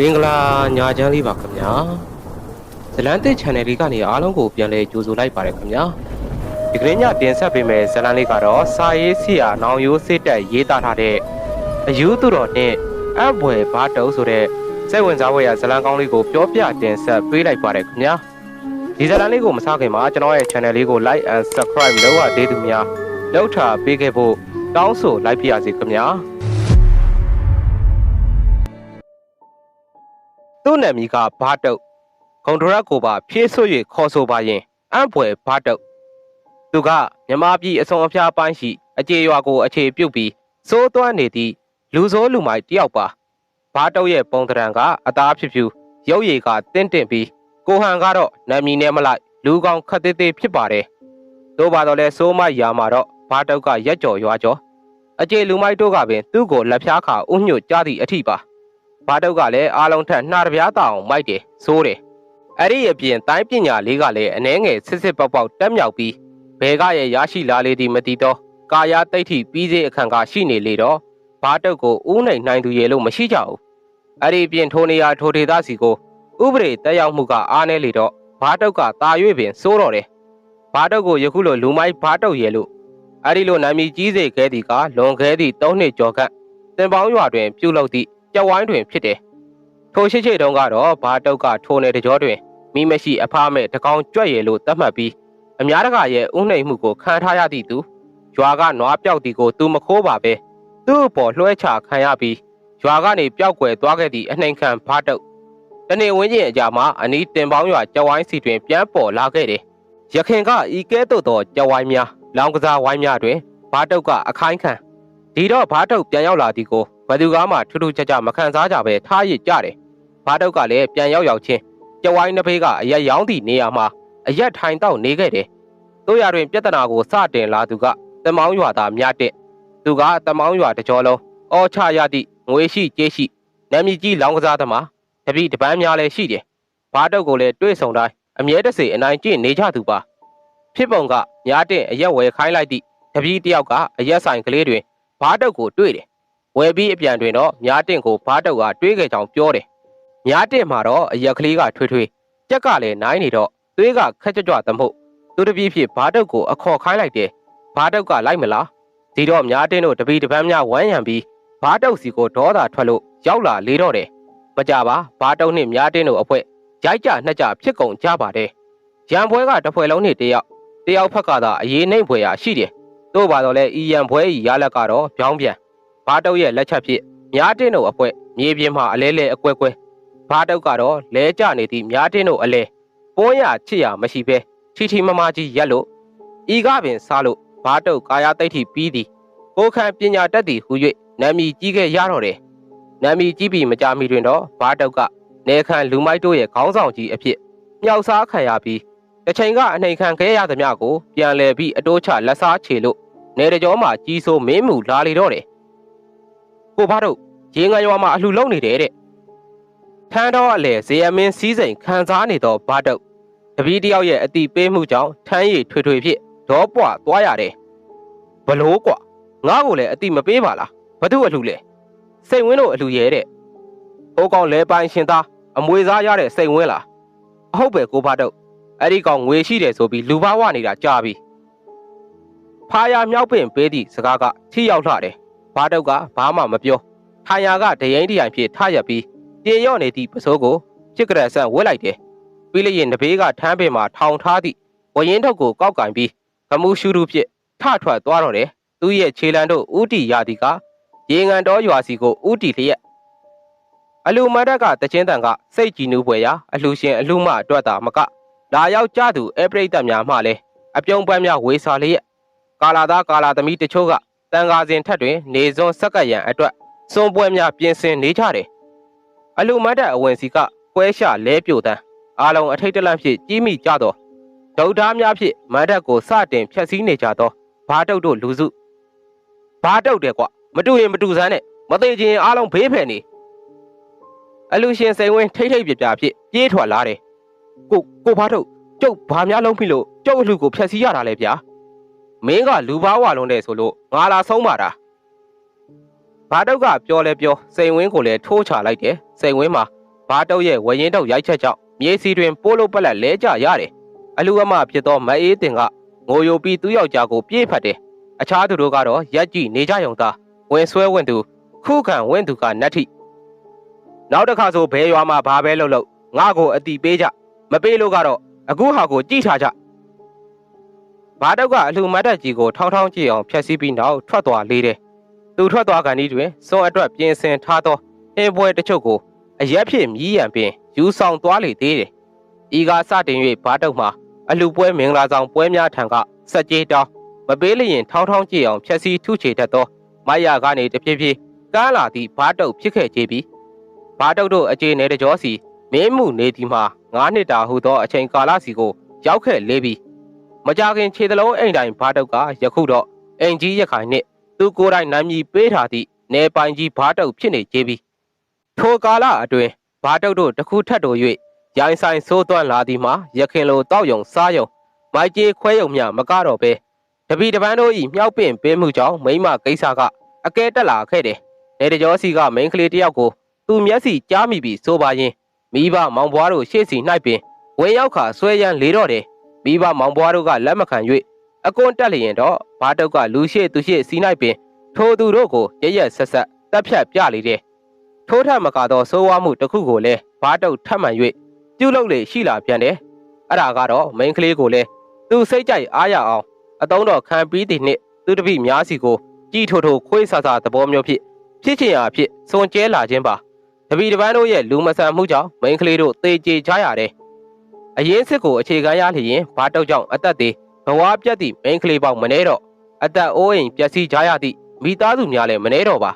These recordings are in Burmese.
မင်္ဂလာညာချမ်းလေးပါခင်ဗျာဇလန်တစ် channel လေးကနေအားလုံးကိုပြန်လဲကြိုဆိုလိုက်ပါတယ်ခင်ဗျာဒီကနေ့ညတင်ဆက်ပေးမယ့်ဇလန်လေးကတော့စာရေးဆရာနောင်ရိုးစစ်တက်ရေးသားထားတဲ့အယူသူတော်နဲ့အဘွယ်ဘာတုံးဆိုတဲ့စိတ်ဝင်စားဖွယ်ရာဇလန်ကောင်းလေးကိုပြောပြတင်ဆက်ပေးလိုက်ပါတယ်ခင်ဗျာဒီဇလန်လေးကိုမစားခင်မှာကျွန်တော်ရဲ့ channel လေးကို like and subscribe လုပ်ရသေးသူများလောက်ထားပေးခဲ့ဖို့တောင်းဆိုလိုက်ပြရစီခင်ဗျာ သူ့နာမည်ကဘာတုတ်ဂုံဒရက်ကိုပါဖြည့်ဆွ၍ခေါ်ဆိုပါရင်အံ့ဖွယ်ဘာတုတ်သူကမြမပြည်အစုံအဖျားပိုင်းရှိအခြေရွာကိုအခြေပြုတ်ပြီးစိုးသွမ်းနေသည့်လူစိုးလူမိုက်တယောက်ပါဘာတုတ်ရဲ့ပုံတရံကအသားဖြစ်ဖြူရုပ်ရည်ကတင်းတင်းပြီးကိုဟန်ကတော့နာမည်နဲ့မလိုက်လူကောင်ခက်သေးသေးဖြစ်ပါတယ်တို့ပါတော့လဲစိုးမိုက်ရာမှာတော့ဘာတုတ်ကရက်ကြော်ရွာကျော်အခြေလူမိုက်တို့ကပင်သူ့ကိုလက်ဖျားခါဥညွတ်ကြသည့်အထိပါ ဘာတုတ်ကလည်းအားလုံးထက်နှာတပြားတောင်မိုက်တယ်စိုးတယ်အဲ့ဒီအပြင်တိုင်းပညာလေးကလည်းအနှဲငယ်စစ်စစ်ပေါက်ပေါက်တက်မြောက်ပြီးဘဲကရဲ့ရရှိလာလေသည်မသိတော့ကာယတိတ်ထိပြီးစေအခန့်ကရှိနေလေတော့ဘာတုတ်ကိုဥနိုင်နိုင်သူရေလို့မရှိကြဘူးအဲ့ဒီပြင်ထိုနေရာထိုဒေသစီကိုဥပဒေတက်ရောက်မှုကအားနည်းလေတော့ဘာတုတ်ကတာ၍ပင်စိုးတော့တယ်ဘာတုတ်ကိုယခုလိုလူမိုက်ဘာတုတ်ရေလို့အဲ့ဒီလိုနာမည်ကြီးစေခဲ့သည်ကလွန်ခဲ့သည့်၃နှစ်ကျော်ခန့်တင်ပေါင်းရွာတွင်ပြုလုပ်သည့် ကြက်ဝိုင်းတွင်ဖြစ်တယ်။ထိုရှိရှိတုန်းကတော့ဘာတုတ်ကထိုနယ်တကြောတွင်မိမရှိအဖားမဲ့တကောင်ကြွက်ရည်လို့သတ်မှတ်ပြီးအများတကာရဲ့ဥနှိမ်မှုကိုခံထားရသည့်သူရွာကနွားပြောက်တီကိုသူမခိုးပါပဲသူ့အပေါ်လွှဲချခံရပြီးရွာကနေပျောက်ကွယ်သွားခဲ့သည့်အနှိမ်ခံဘာတုတ်တနေ့ဝင်းကျင်အကြာမှာအနီးတင်ပေါင်းရွာကြက်ဝိုင်းစီတွင်ပြန်ပေါ်လာခဲ့တယ်။ရခင်ကဤကဲ့သို့သောကြက်ဝိုင်းများလောင်ကစားဝိုင်းများတွင်ဘာတုတ်ကအခိုင်းခံဒီတော့ဘာတုတ်ပြန်ရောက်လာသည်ကို ဘသူကမှထူးထူးခြားခြားမခံစားကြပဲထားရစ်ကြတယ်။ဘားတုတ်ကလည်းပြန်ရောက်ရောက်ချင်းကြဝိုင်းနှစ်ဖေးကအရက်ရောင်းသည့်နေရာမှာအရက်ထိုင်တော့နေခဲ့တယ်။တို့ရတွင်ပြဿနာကိုစတင်လာသူကတမောင်းရွာသားမြတ်တဲ့သူကတမောင်းရွာတစ်ကြောလုံးအော်ချရသည့်ငွေရှိကြေးရှိနာမည်ကြီးလောင်းကစားသမားတပိတပန်းများလည်းရှိတယ်။ဘားတုတ်ကိုလည်းတွေ့ဆုံတိုင်းအမြဲတစေအနိုင်ကျင့်နေကြသူပါ။ဖြစ်ပုံကမြတ်တဲ့အရက်ဝယ်ခိုင်းလိုက်သည့်တပိတယောက်ကအရက်ဆိုင်ကလေးတွင်ဘားတုတ်ကိုတွေ့တယ် ဝယ်ပြီးအပြန်တွင်တော့မြားတင့်ကိုဘားတုတ်ကတွေးခဲ့ကြောင်ပြောတယ်။မြားတင့်မှာတော့အရက်ကလေးကထွေးထွေးကြက်ကလည်းနိုင်နေတော့သွေးကခက်ကြွကြွသမှုသူတပည့်ဖြစ်ဘားတုတ်ကိုအခေါ်ခိုင်းလိုက်တယ်။ဘားတုတ်ကလိုက်မလား။ဒီတော့မြားတင့်တို့တပည့်တပန်းများဝမ်းရံပြီးဘားတုတ်စီကိုဒေါသထွက်လို့ရောက်လာလေတော့တယ်။မကြပါဘားတုတ်နှင့်မြားတင့်တို့အဖွဲရိုက်ကြနှက်ကြဖြစ်ကုန်ကြပါတယ်။ရံပွဲကတစ်ဖွဲလုံးနဲ့တယောက်တယောက်ဖက်ကသာအရေးနှိမ့်ဖွယ်ရာရှိတယ်။တို့ပါတော့လဲဤရံပွဲဤရလက်ကတော့ပြောင်းပြန် ဘားတုတ်ရဲ့လက်ချက်ဖြစ်မြားတင်းတို့အဖွဲမြေပြင်မှာအလဲလဲအကွဲကွဲဘားတုတ်ကတော့လဲကျနေသည့်မြားတင်းတို့အလဲပိုးရချစ်ရမရှိဘဲထီထီမမကြီးရက်လို့ဤကပင်စားလို့ဘားတုတ်ကာယတိတ်ထိပြီးသည်ကိုခံပညာတတ်သည်ဟု၍နာမည်ကြီးခဲ့ရတော့တယ်နာမည်ကြီးပြီးမကြမီတွင်တော့ဘားတုတ်ကနေခံလူမိုက်တို့ရဲ့ခေါင်းဆောင်ကြီးအဖြစ်မြောက်စားခံရပြီးတစ်ချိန်ကအနှိမ်ခံခဲ့ရသမျှကိုပြန်လဲပြီးအတိုးချလက်စားချေလို့နေတကြောမှာကြီးစိုးမင်းမူလာလေတော့တယ် ကိုဘာတို့ရေငါရွာမှာအလှလုံးနေတယ်တဲ့ထန်းတော်အလေဇေယမင်းစည်းစိမ်ခံစားနေတော့ဘာတုတ်တပီးတယောက်ရဲ့အတိပေးမှုကြောင့်ထန်းရည်ထွေထွေဖြစ်ဒေါပွားသွားရတယ်ဘလို့ကွာငါ့ကိုလည်းအတိမပေးပါလားဘသူအလှလဲစိတ်ဝင်းတို့အလှရဲတဲ့ဟိုကောင်လဲပိုင်းရှင်သားအမွေစားရတဲ့စိတ်ဝင်းလားအဟုတ်ပဲကိုဘာတုတ်အဲ့ဒီကောင်ငွေရှိတယ်ဆိုပြီးလူဘာဝနေတာကြားပြီဖာယာမြောက်ပင်ပေးသည့်စကားကထိရောက်လှတယ် ဘာတုတ်ကဘာမှမပြောထိုင်ယာကဒရင်တရိုင်ဖြစ်ထရက်ပြီးပြေရော့နေသည့်ပစိုးကိုချစ်ကြရဆန်ဝှက်လိုက်တယ်ပြီးလျင်တဘေးကထမ်းပင်မှာထောင်ထားသည့်ဝရင်ထုတ်ကိုကောက်ကင်ပြီးခမှုရှူရုဖြစ်ထထွက်သွားတော့တယ်သူ့ရဲ့ခြေလံတို့ဥတီရာသီကရေငန်တော်ရွာစီကိုဥတီလျက်အလူမတ်တက်ကတချင်းတန်ကစိတ်ကြည်နူးပွဲရာအလှရှင်အလှမအတွက်တာမကလာရောက်ကြသူအပရိသတ်များမှလည်းအပြုံးပန်းများဝေစာလျက်ကာလာသားကာလာသမီးတချို့က တန်ဃာစဉ်ထက်တွင် နေစွန်းဆက်ကရန်အတွက်စွန်ပွဲများပြင်ဆင်နေကြတယ်။အလူမတ်တပ်အဝင်စီကကွဲရှလဲပြိုတန်းအားလုံးအထိတ်တလန့်ဖြစ်ကြီးမိကြသောဒုတ်သားများဖြင့်မတ်တပ်ကိုစတင်ဖျက်ဆီးနေကြသောဘာတုတ်တို့လူစုဘာတုတ်တယ်ကွမတူရင်မတူစမ်းနဲ့မသေးခြင်းအားလုံးဘေးဖယ်နေအလူရှင်စိန်ဝင်းထိတ်ထိတ်ပြပြဖြစ်ပြေးထွက်လာတယ်ကိုကိုဘာတုတ်ကျုပ်ဘာများလုံးပြီလို့ကျုပ်အလူကိုဖျက်ဆီးရတာလဲဗျာ မင်းကလူဘာဝလုံးတဲ့ဆိုလို့ငါလာဆုံးပါတာဘာတုတ်ကပြောလဲပြောစိန်ဝင်းကိုလည်းထိုးချလိုက်တယ်စိန်ဝင်းမှာဘာတုတ်ရဲ့ဝရင်တုတ်ရိုက်ချက်ကြောင့်မြေစီတွင်ပိုးလိုပက်လက်လဲကျရတယ်အလူအမဖြစ်သောမအေးတင်ကငိုယိုပြီးသူ့ယောက်ျားကိုပြေးဖတ်တယ်အခြားသူတို့ကတော့ရက်ကြည့်နေကြရုံသာဝင်ဆွဲဝင်သူခုခံဝင်သူကနတ်ထိနောက်တစ်ခါဆိုဘဲရွာမှာဘာပဲလုပ်လို့ငါ့ကိုအတိပေးကြမပေးလို့ကတော့အခုဟာကိုကြည့်ထားကြ ဘာတုတ်ကအလှမတ်တက်ကြီးကိုထောင်းထောင်းကြည့်အောင်ဖြတ်စည်းပြီးနောက်ထွက်သွားလေတယ်သူထွက်သွားကန်ဒီတွင်စွန်အတွက်ပြင်ဆင်ထားသောဟင်းပွဲတစ်ချုပ်ကိုအရက်ဖြစ်မြည်ရန်ပင်ယူဆောင်သွားလေသေးတယ်ဤကစတင်၍ဘာတုတ်မှာအလှပွဲမင်္ဂလာဆောင်ပွဲများထံကစက်ကြေးတောင်းမပေးလျင်ထောင်းထောင်းကြည့်အောင်ဖြက်စီးထုချေတတ်သောမယာကနေတဖြည်းဖြည်းကားလာသည့်ဘာတုတ်ဖြစ်ခဲ့ကြပြီဘာတုတ်တို့အခြေအနေတကြောစီမင်းမှုနေသည်မှာ9နှစ်တာဟုသောအချိန်ကာလစီကိုရောက်ခဲ့လေပြီ မကြခင်ခြေသလုံးအိမ်တိုင်းဘာတုတ်ကယခုတော့အိမ်ကြီးရခိုင်နှင့်သူကိုယ်တိုင်နာမည်ပေးထားသည့်နေပိုင်ကြီးဘာတုတ်ဖြစ်နေကြပြီထိုကာလအတွင်းဘာတုတ်တို့တစ်ခုထပ်တို၍ရိုင်းဆိုင်ဆိုးသွမ်းလာသည်မှာရခင်လိုတောက်ယုံစားယုံမိုက်ကြီးခွဲယုံမြမကတော့ပဲတပီတပန်းတို့ဤမြောက်ပင့်ပေးမှုကြောင့်မိမကိစ္စကအကဲတက်လာခဲ့တယ်။နေတကြောစီကမိန်းကလေးတယောက်ကိုသူ့မျက်စိကြားမိပြီးဆိုပါရင်မိဘမောင်ဘွားတို့ရှေ့စီ၌ပင်ဝင်ရောက်ခါဆွဲရန်လေတော့တယ်။ မိဘမောင်ဘွားတို့ကလက်မခံ၍အကွန်းတက်လျင်တော့ဘာတုတ်ကလူရှိသူရှိစီ၌ပင် ထိုသူတို့ကိုရရက်ဆက်ဆက်တပ်ဖြတ်ပြလေတယ်။ထိုးထမကသောစိုးဝါမှုတစ်ခုကိုလည်းဘာတုတ်ထပ်မှန်၍ပြုတ်လုလေရှိလာပြန်တယ်။အဲ့ဒါကတော့မိန်းကလေးကိုလည်းသူစိတ်ကြိုက်အားရအောင်အတုံးတော်ခံပြီးသည့်နှစ်သူတပိများစီကိုကြည်ထိုထိုခွေးဆာဆာသဘောမျိုးဖြစ်ဖြစ်ချင်ရာဖြစ်စွန်ကျဲလာခြင်းပါတပိတပန်းတို့ရဲ့လူမဆန်မှုကြောင့်မိန်းကလေးတို့သေကြေကြရတယ် အရင်စစ်ကိုအခြေခံရလျင်ဘာတောက်ကြောင့်အသက်သေးဘဝပြတ်သည့်မိန်းကလေးပေါက်မနေတော့အသက်အိုးအိမ်ပျက်စီးကြရသည့်မိသားစုများလည်းမနေတော့ပါ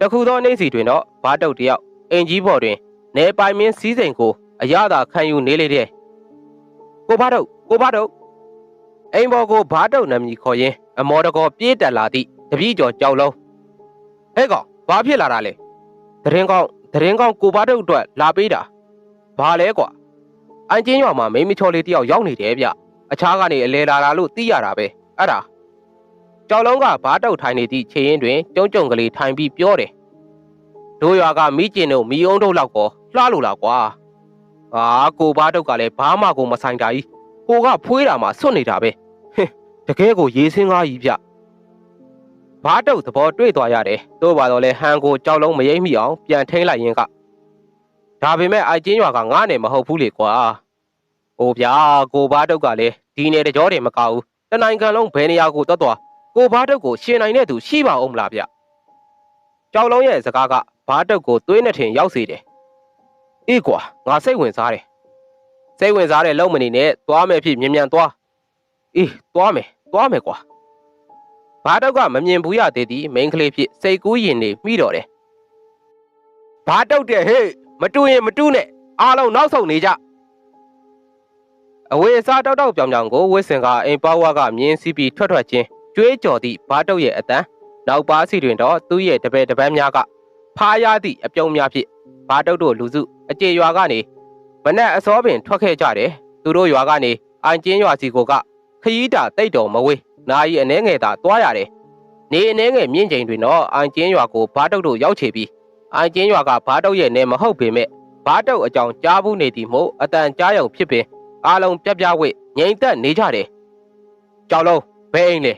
တခုသောနေ့စီတွင်တော့ဘာတောက်တယောက်အင်ကြီးပေါ်တွင်နေပိုင်မင်းစည်းစိမ်ကိုအရသာခံယူနေလေတဲ့ကိုဘာတော့ကိုဘာတော့အိမ်ပေါ်ကိုဘားတုတ်နမည်ခေါ်ရင်းအမော်တကောပြေးတက်လာသည့်တပည့်ကျော်ကြောက်လုံးဟဲ့ကောင်ဘာဖြစ်လာတာလဲတရင်ကောင်တရင်ကောင်ကိုဘားတုတ်အတွက်လာပေးတာဘာလဲကွာ အန်ကျင်းရွာမှာမိန်းမချော်လေးတယောက်ရောက်နေတယ်ဗျအခြားကနေအလဲလာတာလို့သိရတာပဲအဲ့ဒါကြောက်လုံးကဘားတုတ်ထိုင်နေသည့်ခြေရင်းတွင်ကျုံကျုံကလေးထိုင်ပြီးပြောတယ်တို့ရွာကမိကျင်တို့မိအောင်တို့လောက်ကောလှလို့လားကွာအာကိုဘားတုတ်ကလည်းဘာမှကိုမဆိုင်တာကြီးကိုကဖွေးတာမှဆွတ်နေတာပဲဟင်တကယ်ကိုရေးစင်းကားကြီးဗျဘားတုတ်သဘောတွေ့သွားရတယ်တို့ပါတော့လဲဟန်ကိုကြောက်လုံးမရိပ်မိအောင်ပြန်ထိန်လိုက်ရင်က ဒါပေမဲ့အိုက်ချင်းရွာကငါနဲ့မဟုတ်ဘူးလေကွာဟိုဗျာကိုဘာတုတ်ကလည်းဒီနယ်တကြောတယ်မကဘူးတနိုင်ခံလုံးဘယ်နေရာကိုတွတ်သွားကိုဘာတုတ်ကိုရှင်နိုင်တဲ့သူရှိပါအောင်မလားဗျကြောက်လုံးရဲ့စကားကဘာတုတ်ကိုသွေးနဲ့ထင်ရောက်စေတယ်အေးကွာငါစိတ်ဝင်စားတယ်စိတ်ဝင်စားတဲ့လုံမနေနဲ့သွားမယ်ဖြစ်မြန်မြန်သွားအေးသွားမယ်သွားမယ်ကွာဘာတုတ်ကမမြင်ဘူးရသေးသည်မိန်းကလေးဖြစ်စိတ်ကူးရင်နေမိတော့တယ်ဘာတုတ်တဲ့ဟေ့ မတူရင်မတူနဲ့အားလုံးနောက်ဆုံးနေကြအဝေးအစားတောက်တောက်ပြောင်ပြောင်ကိုဝစ်စင်ကအိမ်ပေါဝါကမြင်းစီးပြီးထွက်ထွက်ချင်းကျွေးကြော်သည့်ဘာတော့ရဲ့အတန်းနောက်ပါစီတွင်တော့သူ့ရဲ့တပည့်တပန်းများကဖားရသည့်အပြုံးများဖြင့်ဘာတော့တို့လူစုအကျေရွာကနေမနက်အစောပင်ထွက်ခဲ့ကြတယ်သူတို့ရွာကနေအိုင်ကျင်းရွာစီကိုကခရီးတာတိတ်တော်မဝေးနာယီအနှဲငယ်သာတွားရတယ်နေအနှဲငယ်မြင့်ချိန်တွင်တော့အိုင်ကျင်းရွာကိုဘားတုတ်တို့ရောက်ချေပြီး အိုင်ကျင်းရွာကဘားတုတ်ရဲ့နယ်မဟုတ်ပေမဲ့ဘားတုတ်အကြောင်းကြားဘူးနေသည်မို့အတန်ကြားယုံဖြစ်ပင်အာလုံးပြပြဝိငြိမ်သက်နေကြတယ်ကြောက်လုံးဘဲအိမ်လေ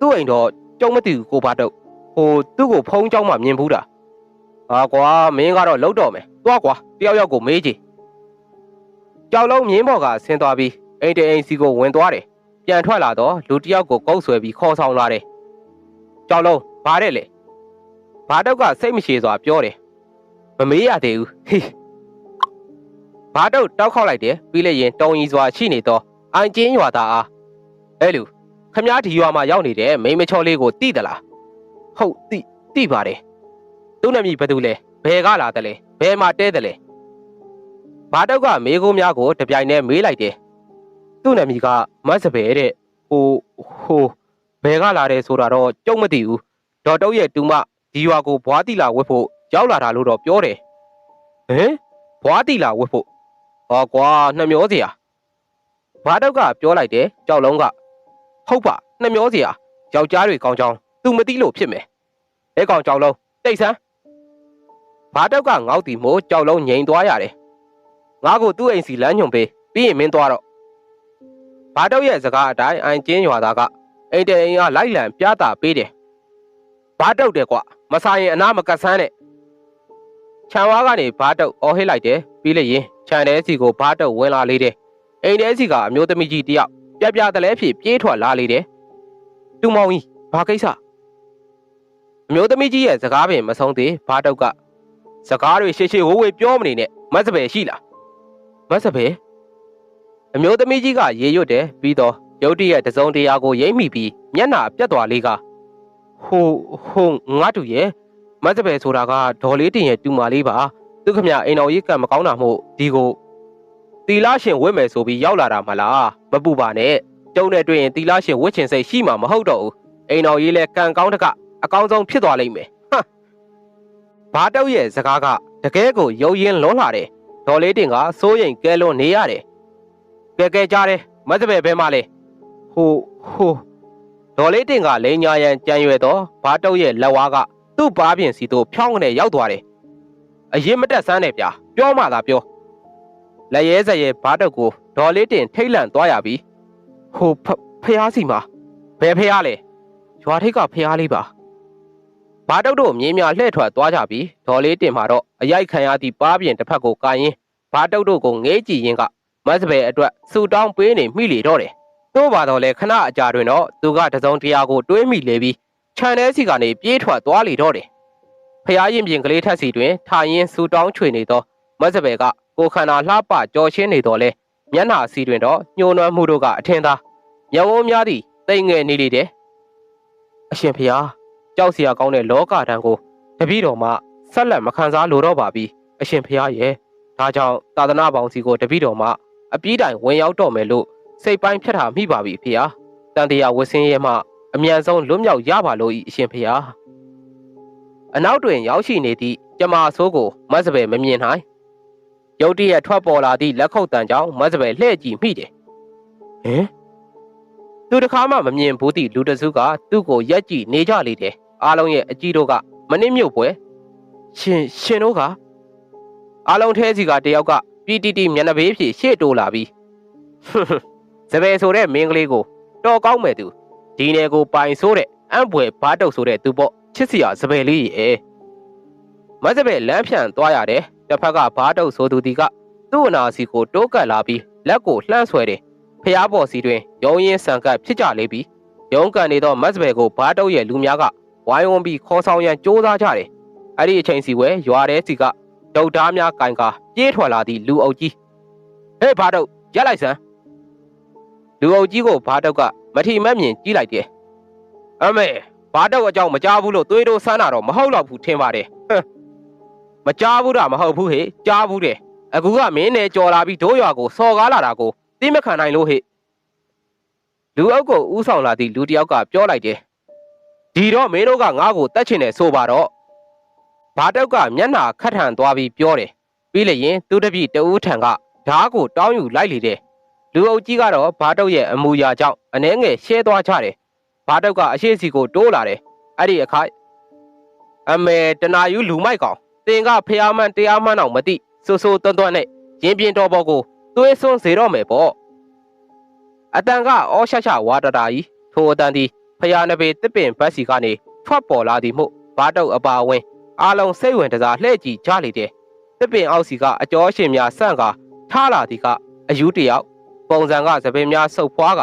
သူ့အိမ်တော့ကြုံမသိဘူးကိုဘားတုတ်ဟိုသူ့ကိုဖုံးကြောင်းမှမြင်ဘူးတာဟာကွာမင်းကတော့လောက်တော့မယ်သွားကွာတယောက်ယောက်ကိုမေးကြည့်ကြောက်လုံးမြင်းပေါ်ကဆင်းသွားပြီးအိမ်တအိမ်စီကိုဝင်သွားတယ်ပြန်ထွက်လာတော့လူတယောက်ကိုကုတ်ဆွဲပြီးခေါ်ဆောင်လာတယ်ကြောက်လုံးဘာတဲ့လဲ ဘာတော့ကစိတ်မရှိစွာပြောတယ်မမေးရသေးဘူးဟေးဘာတော့တောက်ခောက်လိုက်တယ်ပြီးလိုက်ရင်တုံကြီးစွာရှိနေတော့အိုင်ကျင်းရွာသားအားအဲ့လူခမားဒီရွာမှာရောက်နေတဲ့မိမချောလေးကိုတိသလားဟုတ်တိတိပါတယ်သူ့နာမည်ဘယ်သူလဲဘယ်ကလာတယ်လဲဘယ်မှာတဲတယ်လဲဘာတော့ကမေးခွန်းများကိုတပြိုင်တည်းမေးလိုက်တယ်သူ့နာမည်ကမတ်စပယ်တဲ့ဟိုဟိုဘယ်ကလာတယ်ဆိုတာတော့ကြုံမသိဘူးဒေါ်တုတ်ရဲ့တူမ ဒီရွာကိုဘွားတီလာဝတ်ဖို့ရောက်လာတာလို့တော့ပြောတယ်ဟမ်ဘွားတီလာဝတ်ဖို့ဟောကွာနှမျောစရာဘာတော့ကပြောလိုက်တယ်ကြောက်လုံးကဟုတ်ပါနှမျောစရာယောက်ျားတွေကောင်းကြောင်း तू မသိလို့ဖြစ်မယ်အဲကောင်ကြောက်လုံးတိတ်ဆန်းဘာတောက်ကငေါ့တီမို့ကြောက်လုံးငိန်သွားရတယ်ငါကိုသူ့အိမ်စီလမ်းညွန်ပေးပြီးရင်မင်းသွားတော့ဘာတောက်ရဲ့စကားအတိုင်းအိုင်ကျင်းရွာသားကအိမ်တဲအိမ်ကလိုက်လံပြတာပေးတယ်ဘာတောက်တယ်ကွာ မဆိုင်ရင်အနာမကတ်ဆန်းနဲ့ခြံဝါကနေဘာတောက်အော်ဟစ်လိုက်တယ်ပြီးလျင်ခြံထဲစီကိုဘာတောက်ဝင်လာလေတယ်အိမ်ထဲစီကအမျိုးသမီးကြီးတယောက်ပြပြတလဲဖြစ်ပြေးထွက်လာလေတယ်တူမောင်ကြီးဘာကိစ္စအမျိုးသမီးကြီးရဲ့စကားပင်မဆုံးသေးဘာတောက်ကစကားတွေရှေ့ရှေ့ဝဝေးပြောမနေနဲ့မတ်စပယ်ရှိလားမတ်စပယ်အမျိုးသမီးကြီးကရေရွတ်တယ်ပြီးတော့ရုတ်တရက်တစုံတရာကိုရိမ့်မိပြီးမျက်နှာပြတ်သွားလေးက ဟိုဟိုငါတူရဲ့မတ်စပယ်ဆိုတာကဒေါ်လေးတင်ရဲ့တူမလေးပါသူခမအိမ်တော်ကြီးကမကောင်းတာမို့ဒီကိုတီလာရှင်ဝတ်မယ်ဆိုပြီးရောက်လာတာမလားမပူပါနဲ့ကျုံနဲ့တွေ့ရင်တီလာရှင်ဝတ်ချင်စိတ်ရှိမှာမဟုတ်တော့ဘူးအိမ်တော်ကြီးလည်းကံကောင်းတကအကောင်းဆုံးဖြစ်သွားလိမ့်မယ်ဟမ်ဘာတောက်ရဲ့စကားကတကယ်ကိုရုံရင်လွန်လာတယ်ဒေါ်လေးတင်ကစိုးရိမ်ကဲလွန်နေရတယ်ကဲကဲကြားတယ်မတ်စပယ်ဘဲမလဲဟိုဟို ဒေါ်လေးတင်ကလိန်ညာရန်ကြံရွယ်တော့ဘာတောက်ရဲ့လက်ဝါးကသူ့ပါပြင်စီတို့ဖြောင်းကနေရောက်သွားတယ်အရင်မတက်ဆန်းနဲ့ဗျာပြောမှသာပြောလက်ရဲစရဲဘာတောက်ကိုဒေါ်လေးတင်ထိတ်လန့်သွားရပြီဟိုဖဖျားစီမှာဘယ်ဖျားလဲရွာထိပ်ကဖျားလေးပါဘာတုတ်တို့မြင်းများလှဲ့ထွက်သွားကြပြီးဒေါ်လေးတင်မှာတော့အရိုက်ခံရသည့်ပါးပြင်တစ်ဖက်ကိုကာရင်ဘာတုတ်တို့ကိုငေးကြည့်ရင်ကမတ်စပယ်အတွက်စူတောင်းပေးနေမိလေတော့တယ် သို့ပါတော့လေခဏအကြာတွင်တော့သူကတစုံတရာကိုတွေးမိလေပြီးခြံထဲစီကနေပြေးထွက်သွားလေတော့တယ်ဖျားရင်ပြင်ကလေးထက်စီတွင်ထိုင်ရင်စူတောင်းချွေနေသောမတ်စပယ်ကကိုခန္ဓာလှပကြော်ရှင်းနေတော့လဲမျက်နှာစီတွင်တော့ညှိုးနွမ်းမှုတို့ကအထင်သာမျက်ဝန်းများသည့်တိမ်ငယ်နေလေတယ်အရှင်ဖျားကြောက်စရာကောင်းတဲ့လောကဒဏ်ကိုတပည့်တော်မှဆက်လက်မခံစားလိုတော့ပါပြီအရှင်ဖျားရဲ့ဒါကြောင့်သာသနာပေါင်းစီကိုတပည့်တော်မှအပြီးတိုင်ဝင်ရောက်တော့မယ်လို့ စိတ်ပိုင်းဖြတ်ထားမိပါပြီဖျားတန်တရားဝဆင်းရဲမှအမြန်ဆုံးလွတ်မြောက်ရပါလို့ဤအရှင်ဖျားအနောက်တွင်ရောက်ရှိနေသည့်ကျမဆိုးကိုမတ်စပယ်မမြင်နိုင်ရုတ်တရက်ထွက်ပေါ်လာသည့်လက်ခုပ်တန်ကြောင့်မတ်စပယ်လှဲ့ကြည့်မိတယ်ဟင်သူတခါမှမမြင်ဘူးသည့်လူတစုကသူ့ကိုရက်ကြည့်နေကြလေတယ်အားလုံးရဲ့အကြီးတို့ကမနစ်မြုပ်ပွဲရှင်ရှင်တို့ကအားလုံးထဲစီကတယောက်ကပီတီတီမျက်နှာဘေးဖြည့်ရှေ့တိုးလာပြီး စပယ်ဆိုတဲ့မင်းကလေးကိုတော်ကောင်းမဲ့သူဒီနယ်ကိုပိုင်ဆိုးတဲ့အံ့ဖွယ်ဘားတုတ်ဆိုတဲ့သူပေါ့ချစ်စရာစပယ်လေးရဲ့မစပယ်လမ်းဖြန့်သွားရတယ်တစ်ဖက်ကဘားတုတ်ဆိုသူဒီကသူ့အနာစီကိုတိုးကပ်လာပြီးလက်ကိုလှမ်းဆွဲတယ်ဖျားပေါ်စီတွင်ရုံရင်ဆန်ကပ်ဖြစ်ကြလေပြီးရုံးကန်နေသောမတ်စပယ်ကိုဘားတုတ်ရဲ့လူများကဝိုင်းဝန်းပြီးခေါ်ဆောင်ရန်ကြိုးစားကြတယ်။အဲ့ဒီအချိန်စီဝဲရွာထဲစီကဒုတ်သားများကင်ကာပြေးထွက်လာသည့်လူအုပ်ကြီးဟဲ့ဘာတုတ်ရက်လိုက်စမ်း လူအုပ်ကြီးကိုဘာတုတ်ကမထီမဲ့မြင်ကြီးလိုက်တယ်။အမေဘာတုတ်အကြောင်းမကြားဘူးလို့သွေးတို့ဆန်းတာတော့မဟုတ်တော့ဘူးထင်ပါတယ်။ဟမ်မကြားဘူးတာမဟုတ်ဘူးဟေ့ကြားဘူးတယ်။အခုကမင်းနဲ့ကြော်လာပြီးဒိုးရွာကိုစော်ကားလာတာကိုသိမခံနိုင်လို့ဟေ့လူအုပ်ကိုဥဆောင်လာသည့်လူတစ်ယောက်ကပြောလိုက်တယ်ဒီတော့မင်းတို့ကငါ့ကိုတတ်ချင်တယ်ဆိုပါတော့ဘာတောက်ကမျက်နှာခတ်ထန်သွားပြီးပြောတယ်ပြီးလျင်သူတပည့်တဦးထံကဓားကိုတောင်းယူလိုက်လေတယ် လူအုပ်ကြီးကတော့ဘာတောက်ရဲ့အမူအရာကြောင့်အနှဲငယ်ရှဲသွားကြတယ်ဘာတောက်ကအရှိစီကိုတိုးလာတယ်အဲ့ဒီအခါအမေတနာယူလူမိုက်ကောင်တင်ကဖျားမှန်တရားမှန်အောင်မသိဆိုဆိုတွန်းတွန်းနဲ့ရင်ပြင်းတော်ဘောကိုသွေးစွန်းစေတော့မယ်ပေါ့အတန်ကအောရှရှဝါတတာကြီးထိုအတန်ဒီဖျားနဘေတစ်ပင်ဘတ်စီကနေထွက်ပေါ်လာသည်မို့ဘာတုတ်အပါဝင်အားလုံးစိတ်ဝင်တစားလှဲ့ကြည့်ကြလေတဲ့တစ်ပင်အောက်စီကအကျော်ရှင်များဆန့်ကထားလာသည်ကအယူတယောက် ပုံစံကသပင်များဆုပ်ဖွားက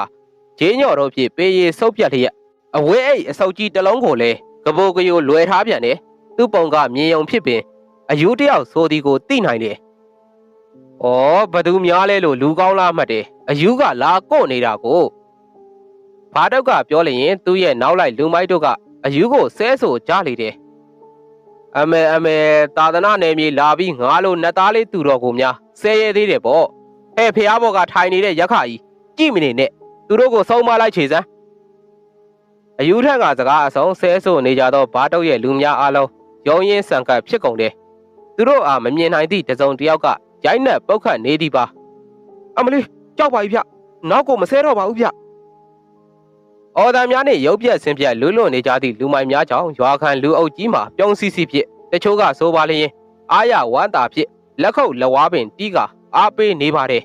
ဂျင်းညော်တို့ဖြင့်ပေးရီဆုပ်ပြတ်လျက်အဝဲအိတ်အဆုပ်ကြီးတစ်လုံးကိုလည်းကပိုကယိုလွယ်ထားပြန်တယ်သူ့ပုံကမြင်ယုံဖြစ်ပင်အယူတယောက်ဆိုသည်ကိုသိနိုင်တယ်။ဩဘသူများလဲလို့လူကောင်းလားမှတ်တယ်။အယူကလာကို့နေတာကိုဘာတောက်ကပြောလျင်သူ့ရဲ့နောက်လိုက်လူမိုက်တို့ကအယူကိုဆဲဆိုကြလေတယ်။အမေအမေသာသနာနယ်မြေလာပြီးငါလိုနတ်သားလေးသူတော်ကိုများဆဲရဲသေးတယ်ပေါ့။ ဟဲ့ဖះဘော်ကထိုင်နေတဲ့ရက်ခကြီးကြည့်မနေနဲ့သူတို့ကိုဆုံးမလိုက်ချေစမ်း။အယူထက်ကစကားအဆုံးဆဲဆိုနေကြသောဘာတုတ်ရဲ့လူများအားလုံးရုံရင်းဆန်ကပ်ဖြစ်ကုန်တယ်။သူတို့အားမမြင်နိုင်သည့်တစုံတစ်ယောက်ကရိုက်နှက်ပုတ်ခတ်နေသည်ပါ။အမလေးကြောက်ပါပြီဗျ။နောက်ကိုမဆဲတော့ပါဘူးဗျ။အော်ဒါများနဲ့ရုပ်ပြက်ဆင်းပြက်လူလွန်နေကြသည့်လူမိုက်များကြောင့်ရွာခံလူအုပ်ကြီးမှာပြုံးစီစီဖြစ်တချို့ကဆိုပါလျင်အားရဝမ်းသာဖြင့်လက်ခုပ်လက်ဝါးပင်တီးက အားပေးနေပါတယ်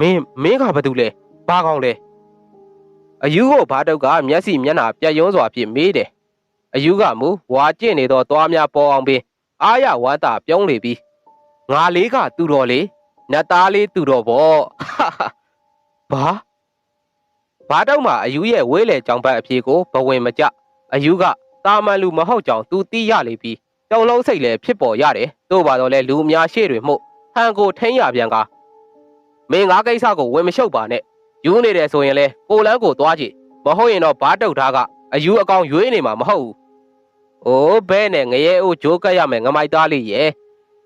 မင်းမင်းကဘာတူလဲဘာကောင်းလဲအယူကိုဘာတုတ်ကမျက်စိမျက်နှာပြတ်ယုံစွာဖြင့်မေးတယ်အယူကမူဝါကျင့်နေသောသွားများပေါ်အောင်ပင်အားရဝမ်းသာပြုံးလေပြီးငါလေးကသူတော်လေးနတ်သားလေးသူတော်ပေါ့ဟာဟာဘာဘာတော့မှအယူရဲ့ဝေးလေကြောင်ဘက်အဖြေကိုဘဝင်မကြအယူကတာမန်လူမဟုတ်ကြောင်သူတီးရလေပြီးတုံလုံးစိတ်လည်းဖြစ်ပေါ်ရတယ်တို့ပါတော့လဲလူအများရှေ့တွေမှု ဟန်ကိုထိန်းရပြန်ကမင်းငါကိစ္စကိုဝင်မရှုပ်ပါနဲ့ယူနေတယ်ဆိုရင်လဲကိုလန်းကိုသွားကြည့်မဟုတ်ရင်တော့ဘာတုတ်သားကအယူအကောင်ရွေးနေမှာမဟုတ်ဘူး။အိုးဘဲနဲ့ငရဲအိုးဂျိုးကတ်ရမယ်ငမိုက်သားလေးရဲ့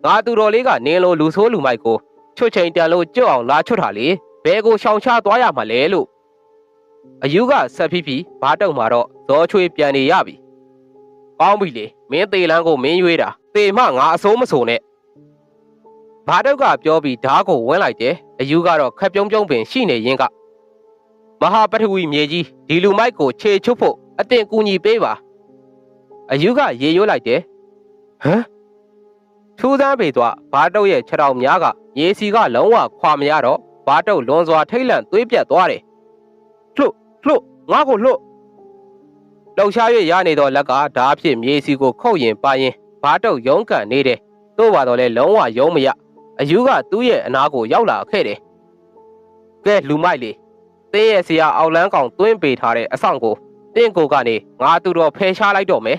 ငါသူတော်လေးကနင်းလိုလူဆိုးလူမိုက်ကိုချွတ်ချိန်တန်လို့ကြွအောင်လာချွတ်တာလေဘဲကိုရှောင်ချသွားရမှာလဲလို့အယူကဆက်ဖိဖိဘာတုတ်မှာတော့ဇောချွေးပြန်နေရပြီ။ကောင်းပြီလေမင်းသေးလန်းကိုမင်းရွေးတာသေမှငါအစိုးမဆိုနဲ့ ဘာတုတ်ကပြောပြီးဓားကိုဝင်းလိုက်တယ်အယူကတော့ခက်ပြုံးပြုံးပင်ရှိနေရင်ကမဟာပထဝီမြေကြီးဒီလူမိုက်ကိုခြေချွတ်ဖို့အတင်ကူညီပေးပါအယူကရေရွတ်လိုက်တယ်ဟမ်ထူးဆန်းပေသွားဘာတုတ်ရဲ့ခြေထောက်များကရေစီကလုံးဝခွာမရတော့ဘာတုတ်လွန်စွာထိတ်လန့်သွေးပြတ်သွားတယ်လှုပ်လှုပ်ငါ့ကိုလှုပ်လှုပ်ရှား၍ရနေသောလက်ကဓာအဖြစ်မြေစီကိုခုတ်ရင်ပါရင်ဘာတုတ်ရုံးကန်နေတယ်တို့ပါတော့လဲလုံးဝရုံးမရ အယူကသူ့ရဲ့အနာကိုရောက်လာခဲ့တယ်ကဲလူမိုက်လေးတင်းရဲ့ဆရာအောက်လန်းကောင်တွင်းပေးထားတဲ့အဆောင်ကိုတင်းကိုကနေငါသူတော်ဖယ်ရှားလိုက်တော့မယ်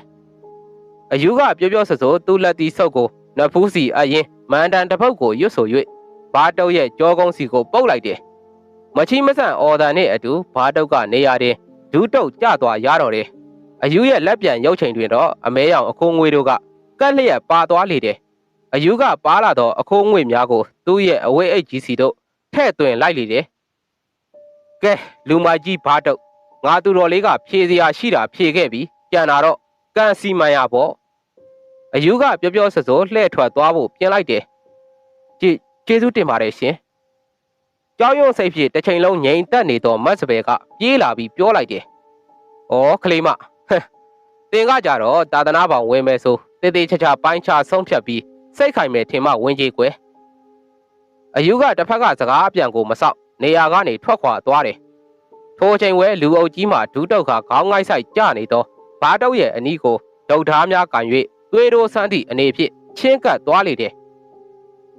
အယူကပြောပြောဆဆိုသူ့လက်တီဆုပ်ကိုနဖူးစီအရင်မန်တန်တစ်ပုတ်ကိုရွတ်ဆို၍ဘာတုတ်ရဲ့ကြောကုန်းစီကိုပုတ်လိုက်တယ်မချီမဆန့်အော်တန်နဲ့အတူဘာတုတ်ကနေရာတင်ဒူးတုတ်ကျသွားရတော့တယ်အယူရဲ့လက်ပြန်ရုပ်ချိန်တွင်တော့အမဲရောင်အခိုးငွေတို့ကကက်လျက်ပါသွားလေတယ် အယူကပါလာတော့အခိုးငွေများကိုသူ့ရဲ့အဝိတ်အိတ်ကြီးစီတို့ထဲ့သွင်းလိုက်လေတယ်ကဲလူမကြီးဘာတုတ်ငါသူတော်လေးကဖြေစရာရှိတာဖြေခဲ့ပြီကြံတာတော့ကန်စီမန်ရပေါ့အယူကပြောပြောဆဆိုလှဲ့ထွက်သွားဖို့ပြင်လိုက်တယ်ကြည်ကျေးဇူးတင်ပါတယ်ရှင်ကြောက်ရွံ့စိတ်ဖြင့်တစ်ချိန်လုံးငြိမ်သက်နေသောမတ်စပယ်ကပြေးလာပြီးပြောလိုက်တယ်ဩခလေးမဟမ်တင်ကကြတော့တာသနာပေါင်ဝင်မယ်ဆိုတေးသေးချာချာပိုင်းခြားဆုံးဖြတ်ပြီး စိတ်ခိုင်မယ်ထင်မှဝင်ကြီးကွယ်အယူကတစ်ဖက်ကစကားအပြန်ကိုမဆောက်နေရာကနေထွက်ခွာသွားတယ်ထိုအချိန်ဝဲလူအုပ်ကြီးမှဒူးတုတ်ခါခေါင်းငိုက်ဆိုင်ကြနေသောဘာတုတ်ရဲ့အနီးကိုဒုတ်ဓားများကန်၍သွေးတိုးဆန်းသည့်အနေဖြင့်ချင်းကပ်သွားလေတယ်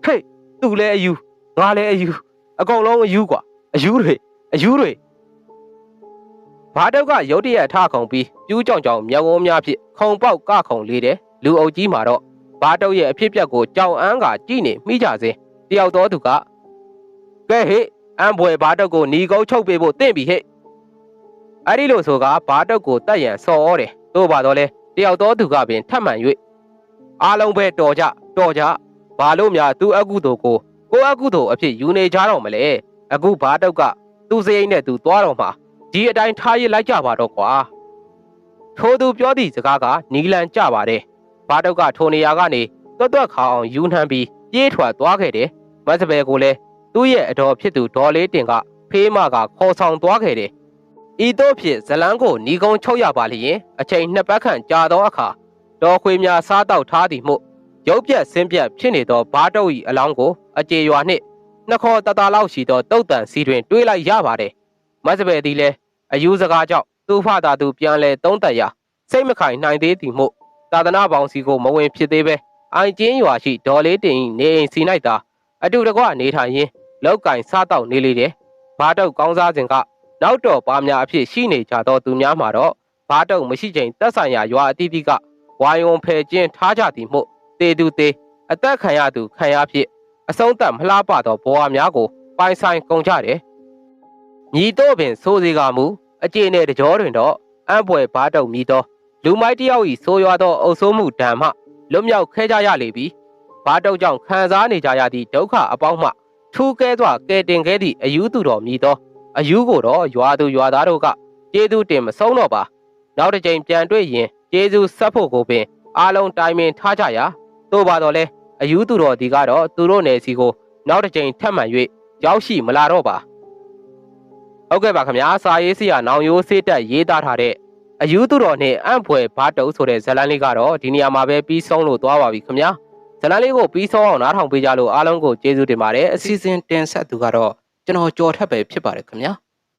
ဟေးသူလည်းအယူငါလည်းအယူအကုန်လုံးအယူกว่าအယူတွေအယူတွေဘာတုတ်ကရုတ်တရက်ထခုံပြီးပြူးကြောင်ကြောင်မျက်ဝန်းများဖြင့်ခုံပေါက်ကခုံလေတယ်လူအုပ်ကြီးမှာတော့ ဘာတုတ်ရဲ့အဖြစ်ပြက်ကိုကြောင်အန်းကကြည့်နေမိကြစဉ်တယောက်တော်သူကကဲဟေ့အံဘွယ်ဘာတုတ်ကိုหนีကုန်းချုပ်ပေးဖို့တင့်ပြီဟဲ့အဲ့ဒီလိုဆိုကဘာတုတ်ကိုတတ်ရန်စော်ဩတယ်တို့ပါတော့လဲတယောက်တော်သူကပင်ထပ်မှန်၍အားလုံးပဲတော်ကြတော်ကြဘာလို့များသူအကုသို့ကိုကိုအကုသို့အဖြစ်ယူနေကြတော့မလဲအခုဘာတုတ်ကသူစရိတ်နဲ့သူသွားတော့မှာဒီအတိုင်းထားရလိုက်ကြပါတော့ကွာထိုသူပြောသည့်စကားကနီလန်ကြပါတယ် ဘာတုတ်ကထိုနေရာကနေတွတ်တွတ်ခါအောင်ယူနှမ်းပြီးပြေးထွက်သွားခဲ့တယ်မတ်စပယ်ကိုလည်းသူ့ရဲ့အတော်ဖြစ်သူဒေါ်လေးတင်ကဖေးမကခေါ်ဆောင်သွားခဲ့တယ်ဤသို့ဖြင့်ဇလန်းကိုညီကုန်းချုပ်ရပါလျင်အချိန်နှစ်ပတ်ခန့်ကြာသောအခါတော်ခွေများစားတောက်ထားသည်မှုရုပ်ပြက်ဆင်းပြက်ဖြစ်နေသောဘာတုတ်၏အလောင်းကိုအကြေရွာနှင့်နှခေါ်တတလောက်ရှိသောတုတ်တန်စီတွင်တွေးလိုက်ရပါတယ်မတ်စပယ်သည်လည်းအယူစကားကြောင့်သူ့ဖသာသူပြန်လဲသုံးသက်ရာစိတ်မခိုင်နိုင်သေးသည်မှု သာသနာပေါင်းစီကိုမဝင်ဖြစ်သေးပဲအိုင်ကျင်းရွာရှိဒေါ်လေးတင်၏နေအိမ်စီ၌သာအတူတကွနေထိုင်ရင်းလောက်ကင်စားတောက်နေလေတယ်ဘာတုတ်ကောင်းစားစဉ်ကနောက်တော့ပါများအဖြစ်ရှိနေကြသောသူများမှာတော့ဘာတုတ်မရှိချိန်တက်ဆိုင်ရာရွာအတီးတီးကဝိုင်းဝန်းဖယ်ကျင်းထားကြသည်မို့တေသူတေအသက်ခံရသူခံရဖြစ်အဆုံးသက်မလားပသောဘဝများကိုပိုင်ဆိုင်ကုန်ကြတယ်ညီတော့ပင်စိုးစီကမူအကျေနဲ့တကြောတွင်တော့အံ့ပွယ်ဘာတုတ်မြည်သော လူမိုက်တယောက်၏ဆိုးရွားသောအုပ်ဆိုးမှုဒဏ်မှလွတ်မြောက်ခဲကြရလေပြီဘာတုတ်ကြောင့်ခံစားနေကြရသည့်ဒုက္ခအပေါင်းမှထူးကဲစွာကဲတင်ခဲ့သည့်အယူသူတော်မြည်သောအယူကိုတော့ရွာသူရွာသားတို့ကကျေးဇူးတင်မဆုံးတော့ပါနောက်တစ်ကြိမ်ပြန်တွေ့ရင်ကျေးဇူးဆက်ဖို့ကိုပင်အားလုံးတိုင်ပင်ထားကြရာတို့ပါတော့လဲအယူသူတော်ဒီကတော့သူတို့နယ်စီကိုနောက်တစ်ကြိမ်ထပ်မံ၍ရောက်ရှိမလာတော့ပါဟုတ်ကဲ့ပါခင်ဗျာစာရေးဆရာနောင်ရိုးစေးတက်ရေးသားထားတဲ့ အယူသူတော်နဲ့အံ့ဖွယ်ဘာတုံဆိုတဲ့ဇလန်းလေးကတော့ဒီနေရာမှာပဲပြီးဆုံးလို့သွားပါပြီခင်ဗျာဇလန်လေးကိုပြီးဆုံးအောင်နားထောင်ပေးကြလို့အားလုံးကိုကျေးဇူးတင်ပါတယ်အစီအစဉ်တင်ဆက်သူကတော့ကျွန်တော်ကြော်ထက်ပဲဖြစ်ပါတယ်ခင်ဗျာ